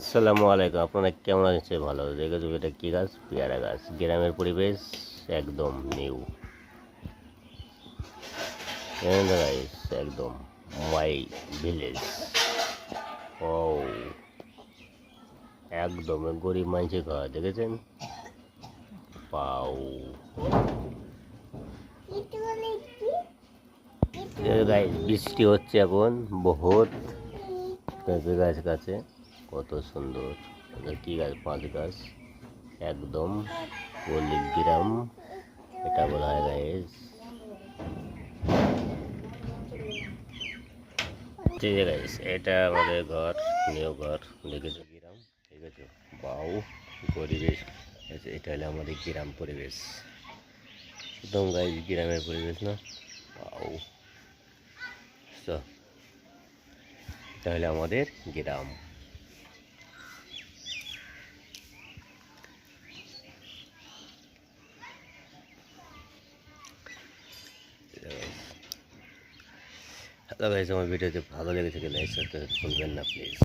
আসসালামু আলাইকুম, আপনারা কেমন আছেন? ভালো। দেখে এটা কী গাছ? পেয়ারা গাছ। গ্রামের পরিবেশ একদম নিউ। একদম মাই ভিলেজ ও একদম গরিব মানুষের ঘর, দেখেছেন? পাও গাইস বৃষ্টি হচ্ছে এখন, বহুত। গাছ কাছে। কত সুন্দর। এটা কি গাছ? পাঁচ গাছ। একদম পল্লিগ্রাম এটা বলা হয় গাইস ঠিক আছে গাইস, এটা আমাদের ঘর নিউ ঘর। দেখেছ গ্রাম? ঠিক আছে বাউ পরিবেশ। এটা হলো আমাদের গ্রাম পরিবেশ। একদম গাইস গ্রামের পরিবেশ না? বাউ। এটা হলো আমাদের গ্রাম। গাইজ আমার ভিডিওতে ভালো লেগে থাকে লাইক সাবস্ক্রাইব করবেন না প্লিজ।